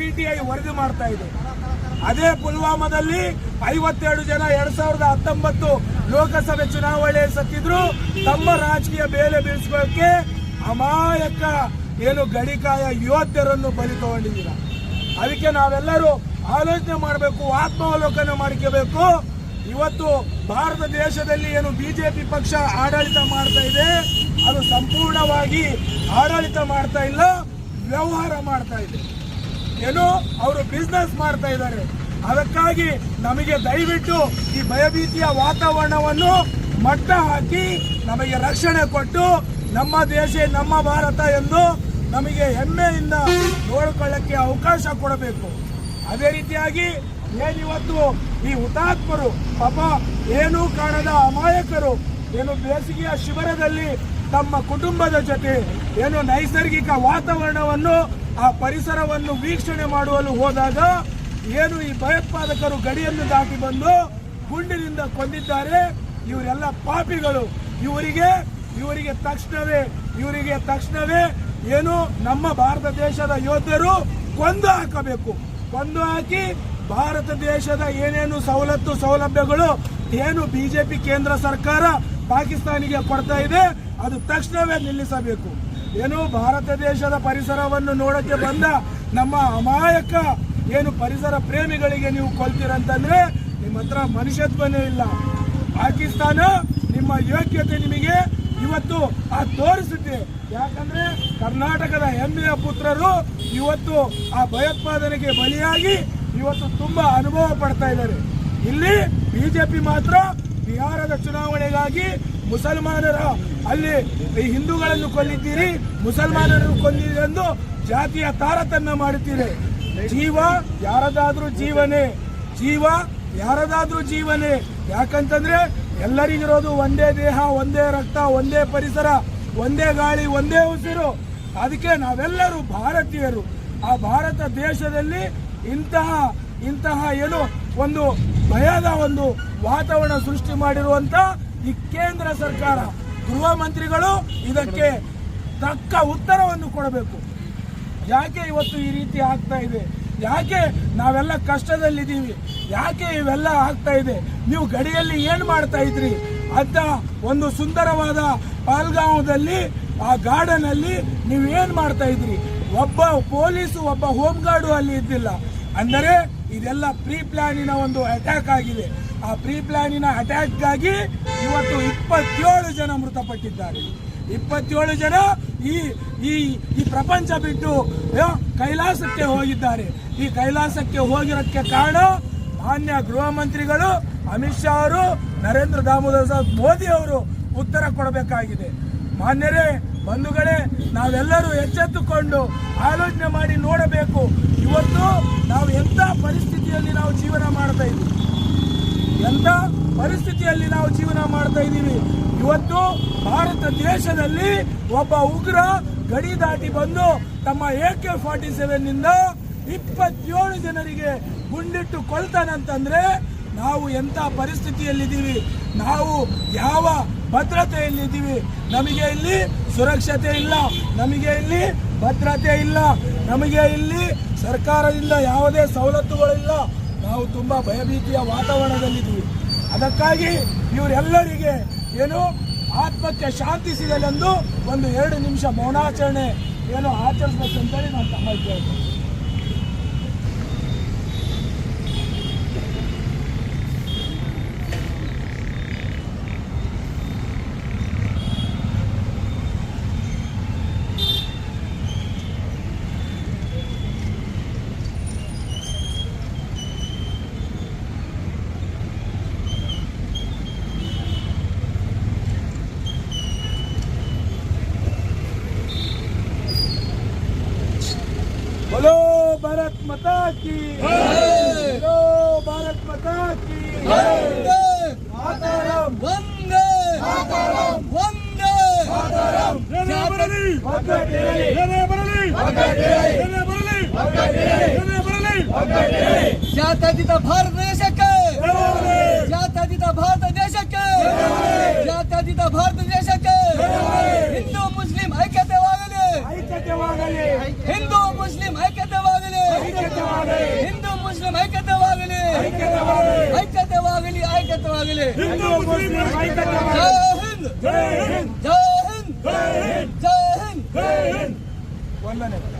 PTI ವರದಿ ಮಾಡ್ತಾ ಇದೆ. ಅದೇ ಪುಲ್ವಾಮಾದಲ್ಲಿ ಐವತ್ತೆರಡು ಜನ ಎರಡ್ ಸಾವಿರದ ಹತ್ತೊಂಬತ್ತು ಲೋಕಸಭೆ ಚುನಾವಣೆ ಸತ್ತಿದ್ರು. ತಮ್ಮ ರಾಜಕೀಯ ಬೇಲೆ ಬೀಳಿಸ್ಕೊಳ್ಳಕ್ಕೆ ಅಮಾಯಕ ಏನು ಗಡಿಕಾಯ ಯೋಧರನ್ನು ಬಲಿ ತಗೊಂಡಿದ್ದೀರ? ಅದಕ್ಕೆ ನಾವೆಲ್ಲರೂ ಆಲೋಚನೆ ಮಾಡಬೇಕು, ಆತ್ಮಾವಲೋಕನ ಮಾಡ್ಕೋಬೇಕು ಇವತ್ತು ಭಾರತ ದೇಶದಲ್ಲಿ ಏನು ಬಿಜೆಪಿ ಪಕ್ಷ ಆಡಳಿತ ಮಾಡ್ತಾ ಇದೆ, ಅದು ಸಂಪೂರ್ಣವಾಗಿ ಆಡಳಿತ ಮಾಡ್ತಾ ಇಲ್ಲ, ವ್ಯವಹಾರ ಮಾಡ್ತಾ ಇದೆ. ಏನು ಅವರು ಬಿಸ್ನೆಸ್ ಮಾಡ್ತಾ ಇದ್ದಾರೆ. ಅದಕ್ಕಾಗಿ ನಮಗೆ ದಯವಿಟ್ಟು ಈ ಭಯಭೀತಿಯ ವಾತಾವರಣವನ್ನು ಮಟ್ಟ ಹಾಕಿ ನಮಗೆ ರಕ್ಷಣೆ ಕೊಟ್ಟು ನಮ್ಮ ದೇಶ, ನಮ್ಮ ಭಾರತ ಎಂದು ನಮಗೆ ಹೆಮ್ಮೆಯಿಂದ ನೋಡಿಕೊಳ್ಳಕ್ಕೆ ಅವಕಾಶ ಕೊಡಬೇಕು. ಅದೇ ರೀತಿಯಾಗಿ ಏನಿವತ್ತು ಈ ಹುತಾತ್ಮರು ಪಾಪ ಏನೂ ಕಾಣದ ಅಮಾಯಕರು, ಏನು ಬೇಸಿಗೆಯ ಶಿಬಿರದಲ್ಲಿ ತಮ್ಮ ಕುಟುಂಬದ ಜೊತೆ ಏನು ನೈಸರ್ಗಿಕ ವಾತಾವರಣವನ್ನು ಆ ಪರಿಸರವನ್ನು ವೀಕ್ಷಣೆ ಮಾಡುವಲು ಹೋದಾಗ ಏನು ಈ ಭಯೋತ್ಪಾದಕರು ಗಡಿಯನ್ನು ದಾಟಿ ಬಂದು ಗುಂಡಿನಿಂದ ಕೊಂದಿದ್ದಾರೆ. ಇವರೆಲ್ಲ ಪಾಪಿಗಳು. ಇವರಿಗೆ ಇವರಿಗೆ ತಕ್ಷಣವೇ ಇವರಿಗೆ ತಕ್ಷಣವೇ ಏನು ನಮ್ಮ ಭಾರತ ದೇಶದ ಯೋಧರು ಕೊಂದು ಹಾಕಬೇಕು. ಕೊಂದು ಹಾಕಿ ಭಾರತ ದೇಶದ ಏನೇನು ಸವಲತ್ತು ಸೌಲಭ್ಯಗಳು ಏನು ಬಿಜೆಪಿ ಕೇಂದ್ರ ಸರ್ಕಾರ ಪಾಕಿಸ್ತಾನಿಗೆ ಕೊಡ್ತಾ ಇದೆ ಅದು ತಕ್ಷಣವೇ ನಿಲ್ಲಿಸಬೇಕು. ಏನು ಭಾರತ ದೇಶದ ಪರಿಸರವನ್ನು ನೋಡಕ್ಕೆ ಬಂದ ನಮ್ಮ ಅಮಾಯಕ ಏನು ಪರಿಸರ ಪ್ರೇಮಿಗಳಿಗೆ ನೀವು ಕೊಲ್ತೀರಂತಂದ್ರೆ ನಿಮ್ಮ ಹತ್ರ ಮನುಷ್ಯತ್ವನೇ ಇಲ್ಲ. ಪಾಕಿಸ್ತಾನ ನಿಮ್ಮ ಯೋಗ್ಯತೆ ನಿಮಗೆ ಇವತ್ತು ಆ ತೋರಿಸುತ್ತೆ. ಯಾಕಂದ್ರೆ ಕರ್ನಾಟಕದ ಹೆಮ್ಮೆಯ ಪುತ್ರರು ಇವತ್ತು ಆ ಭಯೋತ್ಪಾದನೆಗೆ ಬಲಿಯಾಗಿ ಇವತ್ತು ತುಂಬಾ ಅನುಭವ ಪಡ್ತಾ ಇದ್ದಾರೆ. ಇಲ್ಲಿ ಬಿಜೆಪಿ ಮಾತ್ರ ಬಿಹಾರದ ಚುನಾವಣೆಗಾಗಿ ಮುಸಲ್ಮಾನರ ಅಲ್ಲಿ ಈ ಹಿಂದೂಗಳನ್ನು ಕೊಲ್ಲಿದ್ದೀರಿ, ಮುಸಲ್ಮಾನರನ್ನು ಕೊಲ್ಲಿದ್ದೀರಿ ಎಂದು ಜಾತಿಯ ತಾರತಮ್ಯ ಮಾಡುತ್ತೀರಿ. ಜೀವ ಯಾರದಾದ್ರೂ ಜೀವನೇ, ಜೀವ ಯಾರದಾದ್ರೂ ಜೀವನೇ. ಯಾಕಂತಂದ್ರೆ ಎಲ್ಲರಿಗಿರೋದು ಒಂದೇ ದೇಹ, ಒಂದೇ ರಕ್ತ, ಒಂದೇ ಪರಿಸರ, ಒಂದೇ ಗಾಳಿ, ಒಂದೇ ಉಸಿರು. ಅದಕ್ಕೆ ನಾವೆಲ್ಲರೂ ಭಾರತೀಯರು. ಆ ಭಾರತ ದೇಶದಲ್ಲಿ ಇಂತಹ ಇಂತಹ ಏನು ಒಂದು ಭಯದ ಒಂದು ವಾತಾವರಣ ಸೃಷ್ಟಿ ಮಾಡಿರುವಂತ ಈ ಕೇಂದ್ರ ಸರ್ಕಾರ, ಗೃಹ ಮಂತ್ರಿಗಳು ಇದಕ್ಕೆ ತಕ್ಕ ಉತ್ತರವನ್ನು ಕೊಡಬೇಕು. ಯಾಕೆ ಇವತ್ತು ಈ ರೀತಿ ಆಗ್ತಾ ಇದೆ? ಯಾಕೆ ನಾವೆಲ್ಲ ಕಷ್ಟದಲ್ಲಿದ್ದೀವಿ? ಯಾಕೆ ಇವೆಲ್ಲ ಆಗ್ತಾ ಇದೆ? ನೀವು ಗಡಿಯಲ್ಲಿ ಏನು ಮಾಡ್ತಾ ಇದ್ರಿ? ಅಂತ ಒಂದು ಸುಂದರವಾದ ಪಾಲ್ಗಾಂವದಲ್ಲಿ, ಆ ಗಾರ್ಡನಲ್ಲಿ ನೀವು ಏನು ಮಾಡ್ತಾ ಇದ್ರಿ? ಒಬ್ಬ ಪೊಲೀಸು, ಒಬ್ಬ ಹೋಮ್ ಗಾರ್ಡು ಅಲ್ಲಿ ಇದ್ದಿಲ್ಲ. ಅಂದರೆ ಇದೆಲ್ಲ ಪ್ರೀ ಪ್ಲಾನಿನ ಒಂದು ಅಟ್ಯಾಕ್ ಆಗಿದೆ. ಆ ಪ್ರೀ ಪ್ಲಾನಿನ ಅಟ್ಯಾಕ್ಗಾಗಿ ಇವತ್ತು ಇಪ್ಪತ್ತೇಳು ಜನ ಮೃತಪಟ್ಟಿದ್ದಾರೆ. ಇಪ್ಪತ್ತೇಳು ಜನ ಈ ಈ ಈ ಪ್ರಪಂಚ ಬಿಟ್ಟು ಕೈಲಾಸಕ್ಕೆ ಹೋಗಿದ್ದಾರೆ. ಈ ಕೈಲಾಸಕ್ಕೆ ಹೋಗಿರೋಕ್ಕೆ ಕಾರಣ ಮಾನ್ಯ ಗೃಹ ಮಂತ್ರಿಗಳು ಅಮಿತ್ ಶಾ ಅವರು, ನರೇಂದ್ರ ದಾಮೋದರ ಮೋದಿ ಅವರು ಉತ್ತರ ಕೊಡಬೇಕಾಗಿದೆ. ಮಾನ್ಯರೇ, ಬಂಧುಗಳೇ, ನಾವೆಲ್ಲರೂ ಎಚ್ಚೆತ್ತುಕೊಂಡು ಆಲೋಚನೆ ಮಾಡಿ ನೋಡಬೇಕು. ಇವತ್ತು ನಾವು ಎಂಥ ಪರಿಸ್ಥಿತಿಯಲ್ಲಿ ನಾವು ಜೀವನ ಮಾಡ್ತಾ ಇದ್ದೀವಿ? ಎಂತ ಪರಿಸ್ಥಿತಿಯಲ್ಲಿ ನಾವು ಜೀವನ ಮಾಡ್ತಾ ಇದ್ದೀವಿ? ಇವತ್ತು ಭಾರತ ದೇಶದಲ್ಲಿ ಒಬ್ಬ ಉಗ್ರ ಗಡಿ ದಾಟಿ ಬಂದು ತಮ್ಮ ಎ ಕೆ ಫಾರ್ಟಿ ಸೆವೆನ್ನಿಂದ ಇಪ್ಪತ್ತೇಳು ಜನರಿಗೆ ಗುಂಡಿಟ್ಟು ಕೊಲ್ತಾನಂತಂದ್ರೆ ನಾವು ಎಂಥ ಪರಿಸ್ಥಿತಿಯಲ್ಲಿದ್ದೀವಿ? ನಾವು ಯಾವ ಭದ್ರತೆಯಲ್ಲಿದ್ದೀವಿ ನಮಗೆ ಇಲ್ಲಿ ಸುರಕ್ಷತೆ ಇಲ್ಲ. ನಮಗೆ ಇಲ್ಲಿ ಭದ್ರತೆ ಇಲ್ಲ. ನಮಗೆ ಇಲ್ಲಿ ಸರ್ಕಾರದಿಂದ ಯಾವುದೇ ಸವಲತ್ತುಗಳಿಲ್ಲ. ನಾವು ತುಂಬ ಭಯಭೀತಿಯ ವಾತಾವರಣದಲ್ಲಿದ್ದೀವಿ. ಅದಕ್ಕಾಗಿ ಇವರೆಲ್ಲರಿಗೆ ಏನು ಆತ್ಮಕ್ಕೆ ಶಾಂತಿ ಸಿಗಲೆಂದು ಒಂದು ಎರಡು ನಿಮಿಷ ಮೌನಾಚರಣೆ ಏನು ಆಚರಿಸ್ಬೇಕಂತೇಳಿ ನಾನು ತಮ್ಮ ಕೇಳ್ತೇನೆ. भारत माता की। बोलो भारत माता की। माताराम। वंदे। माताराम। वंदे। माताराम। जय मुरली जय जय। जय जाता भारत देश के। जाता जिता भारत देश के। जाता जिता भारत ಐಕ್ಯತೆ ಜೈ ಹಿಂದ್. ಜೈ ಹಿಂದ್. ಜೈ ಹಿಂದ್. ಜೈ ಹಿಂದ್.